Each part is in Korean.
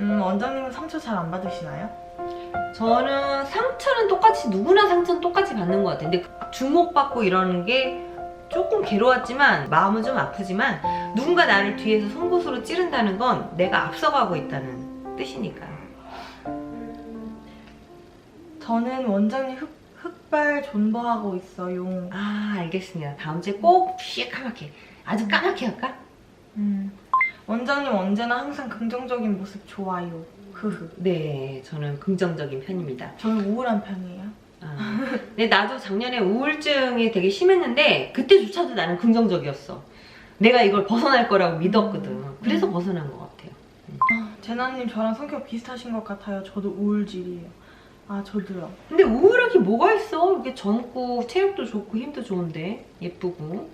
음, 원장님은 상처 잘 안 받으시나요? 저는 상처는 똑같이 누구나 상처는 똑같이 받는 것 같아요. 근데 주목받고 이러는 게 조금 괴로웠지만 마음은 좀 아프지만 누군가 나를 뒤에서 송곳으로 찌른다는 건 내가 앞서가고 있다는 뜻이니까요. 저는 원장님 흑, 흑발 존버하고 있어요. 아 알겠습니다. 다음 주에 꼭 시카맣게 아주 까맣게 할까? 음, 원장님 언제나 항상 긍정적인 모습 좋아요. 흐흐. 네, 저는 긍정적인 편입니다. 저는 우울한 편이에요. 아, 근데 나도 작년에 우울증이 되게 심했는데 그때조차도 나는 긍정적이었어. 내가 이걸 벗어날 거라고 믿었거든. 그래서 음. 벗어난 것 같아요. 아, 제나님 저랑 성격 비슷하신 것 같아요. 저도 우울질이에요. 아, 저도요. 근데 우울하게 뭐가 있어? 이렇게 젊고 체력도 좋고 힘도 좋은데 예쁘고.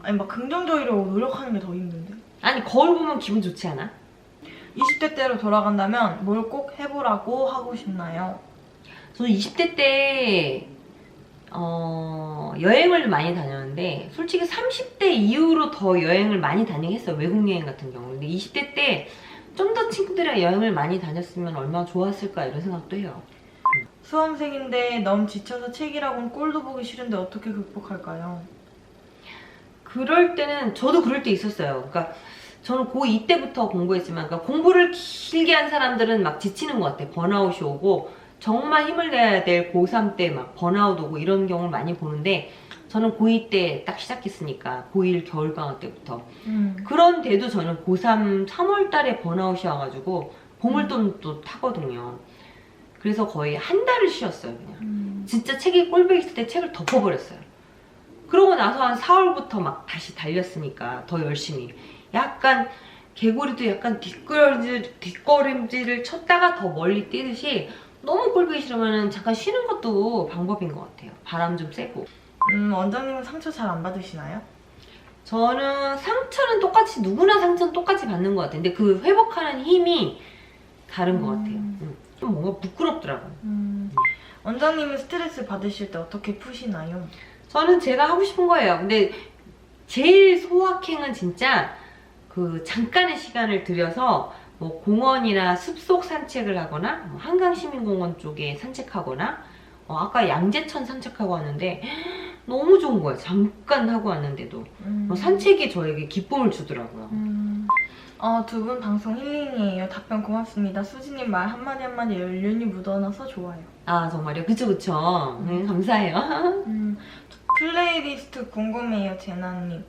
아니, 막 긍정적이려고 노력하는 게 더 힘든데. 아니 거울 보면 기분 좋지 않아? 20대 때로 돌아간다면 뭘 꼭 해보라고 하고 싶나요? 저는 20대 때 어, 여행을 많이 다녔는데 솔직히 30대 이후로 더 여행을 많이 다니긴 했어요. 외국 여행 같은 경우. 근데 20대 때 좀 더 친구들이랑 여행을 많이 다녔으면 얼마나 좋았을까 이런 생각도 해요. 수험생인데 너무 지쳐서 책이라고는 꼴도 보기 싫은데 어떻게 극복할까요? 그럴 때는 저도 그럴 때 있었어요. 그러니까 저는 고2 때부터 공부했지만 그러니까 공부를 길게 한 사람들은 막 지치는 것 같아. 번아웃이 오고 정말 힘을 내야 될 고3 때 막 번아웃 오고 이런 경우를 많이 보는데 저는 고2 때 딱 시작했으니까 고1 겨울방학 때부터 음. 그런데도 저는 고3 3월 달에 번아웃이 와가지고 보물돈 또 타거든요. 그래서 거의 한 달을 쉬었어요 그냥. 음. 진짜 책이 꼴배 있을 때 책을 덮어버렸어요. 그러고 나서 한 4월부터 막 다시 달렸으니까 더 열심히. 약간 개구리도 약간 뒷걸음질, 뒷걸음질을 쳤다가 더 멀리 뛰듯이 너무 꼴보기 싫으면 잠깐 쉬는 것도 방법인 것 같아요. 바람 좀 쐬고. 음, 원장님은 상처 잘 안 받으시나요? 저는 상처는 똑같이 누구나 상처는 똑같이 받는 것 같아요. 근데 그 회복하는 힘이 다른 것 음. 같아요. 음, 좀 뭔가 부끄럽더라고요. 음. 원장님은 스트레스 받으실 때 어떻게 푸시나요? 저는 제가 하고 싶은 거예요. 근데 제일 소확행은 진짜 그 잠깐의 시간을 들여서 뭐 공원이나 숲속 산책을 하거나 뭐 한강시민공원 쪽에 산책하거나 어, 아까 양재천 산책하고 왔는데 너무 좋은 거예요. 잠깐 하고 왔는데도 음. 어, 산책이 저에게 기쁨을 주더라고요. 음. 어, 두 분 방송 힐링이에요. 답변 고맙습니다. 수지님 말 한마디 한마디 연륜이 묻어나서 좋아요. 아 정말요? 그쵸 그쵸. 네, 감사해요. 음, 플레이리스트 궁금해요, 제나님.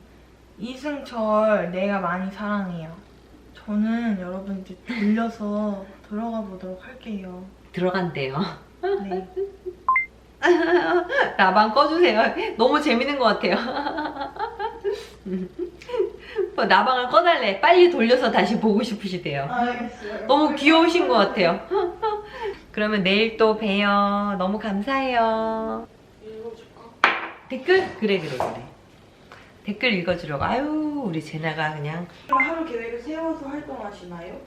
이승철 내가 많이 사랑해요. 저는 여러분 이제 돌려서 들어가 보도록 할게요. 들어간대요. 네. 라방 꺼주세요. 너무 재밌는 것 같아요. 뭐 나방을 꺼달래. 빨리 돌려서 다시 보고 싶으시대요. 알겠어요. 너무 귀여우신 것 같아요. 그러면 내일 또 봬요. 너무 감사해요. 댓글? 그래, 그래, 그래. 댓글 읽어주려고. 아유, 우리 제나가 그냥. 하루 계획을 세워서 활동하시나요?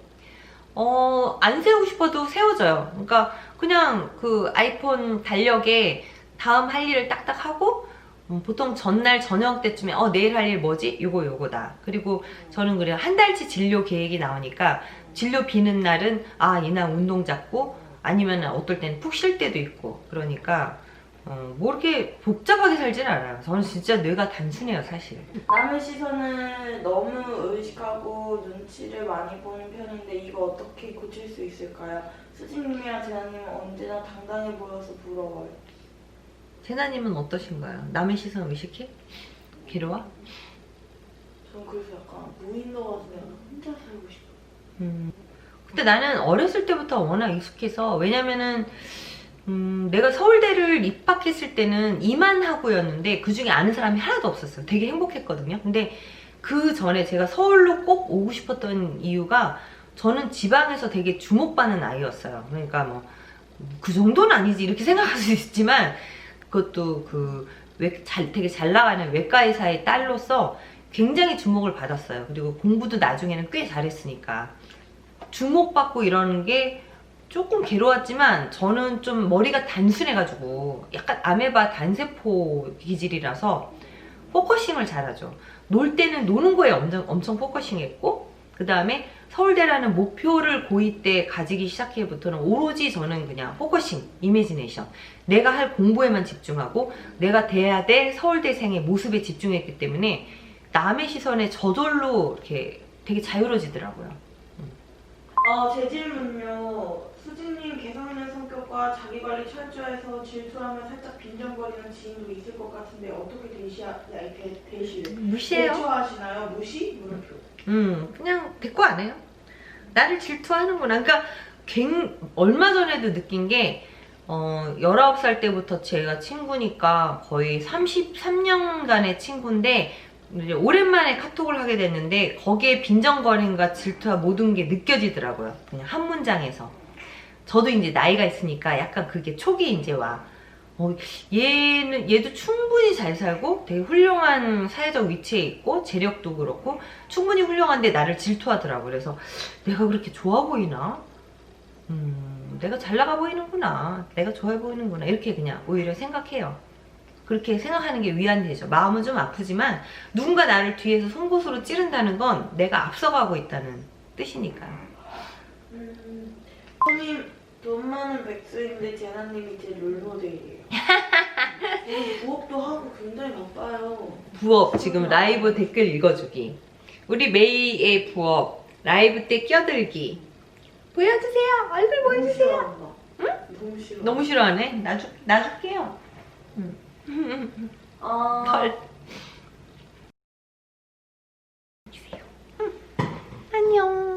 어, 안 세우고 싶어도 세워져요. 그러니까 그냥 그 아이폰 달력에 다음 할 일을 딱딱 하고 음, 보통 전날 저녁 때쯤에 어 내일 할 일 뭐지? 요거 요거다. 그리고 저는 그래요. 한 달치 진료 계획이 나오니까 진료 비는 날은 아 이날 운동 잡고 아니면 어떨 땐 푹 쉴 때도 있고 그러니까 어, 뭐 이렇게 복잡하게 살진 않아요. 저는 진짜 뇌가 단순해요 사실. 남의 시선을 너무 의식하고 눈치를 많이 보는 편인데 이거 어떻게 고칠 수 있을까요? 수진님이랑 제나님은 언제나 당당해 보여서 부러워요. 제나님은 어떠신가요? 남의 시선 의식해? 괴로워? 저는 그래서 약간 무인도 가서 내가 혼자 살고 싶어요. 음. 근데 나는 어렸을 때부터 워낙 익숙해서 왜냐면은 음, 내가 서울대를 입학했을 때는 이만하고였는데 그 중에 아는 사람이 하나도 없었어요. 되게 행복했거든요. 근데 그 전에 제가 서울로 꼭 오고 싶었던 이유가 저는 지방에서 되게 주목받는 아이였어요. 그러니까 뭐 그 정도는 아니지 이렇게 생각할 수 있지만 그것도 그 외, 잘, 되게 잘 나가는 외과 의사의 딸로서 굉장히 주목을 받았어요. 그리고 공부도 나중에는 꽤 잘했으니까. 주목받고 이러는 게 조금 괴로웠지만 저는 좀 머리가 단순해가지고 약간 아메바 단세포 기질이라서 포커싱을 잘하죠. 놀 때는 노는 거에 엄청, 엄청 포커싱했고 그 다음에 서울대라는 목표를 고2 때 가지기 시작해부터는 오로지 저는 그냥 포커싱, 이미지네이션. 내가 할 공부에만 집중하고 내가 돼야 될 서울대생의 모습에 집중했기 때문에 남의 시선에 저절로 이렇게 되게 자유로워지더라고요. 어, 제 질문요. 성격과 자기관리 철저해서 질투하면 살짝 빈정거리는 지인도 있을 것 같은데 어떻게 대시하, 대, 대시를? 무시해요. 대처하시나요? 무시? 물음표. 음, 그냥 대꾸 안 해요. 나를 질투하는구나. 그러니까 굉, 얼마 전에도 느낀 게 어, 19살 때부터 제가 친구니까 거의 33년간의 친구인데 오랜만에 카톡을 하게 됐는데 거기에 빈정거림과 질투와 모든 게 느껴지더라고요. 그냥 한 문장에서. 저도 이제 나이가 있으니까 약간 그게 촉이 이제 와. 어, 얘는 얘도 충분히 잘 살고 되게 훌륭한 사회적 위치에 있고 재력도 그렇고 충분히 훌륭한데 나를 질투하더라고. 그래서 내가 그렇게 좋아 보이나? 음, 내가 잘 나가 보이는구나. 내가 좋아 보이는구나. 이렇게 그냥 오히려 생각해요. 그렇게 생각하는 게 위안되죠. 마음은 좀 아프지만 누군가 나를 뒤에서 송곳으로 찌른다는 건 내가 앞서가고 있다는 뜻이니까요. 음, 형님 돈 많은 백수인데 제나님이 제 롤모델이에요. 오늘 부업도 하고 굉장히 바빠요. 부업 지금 라이브 댓글 읽어주기. 우리 메이의 부업 라이브 때 껴들기. 보여주세요. 얼굴 보여주세요. 응? 너무 싫어. 너무 싫어하네. 놔줄 놔줄게요. 아, 털. 안녕.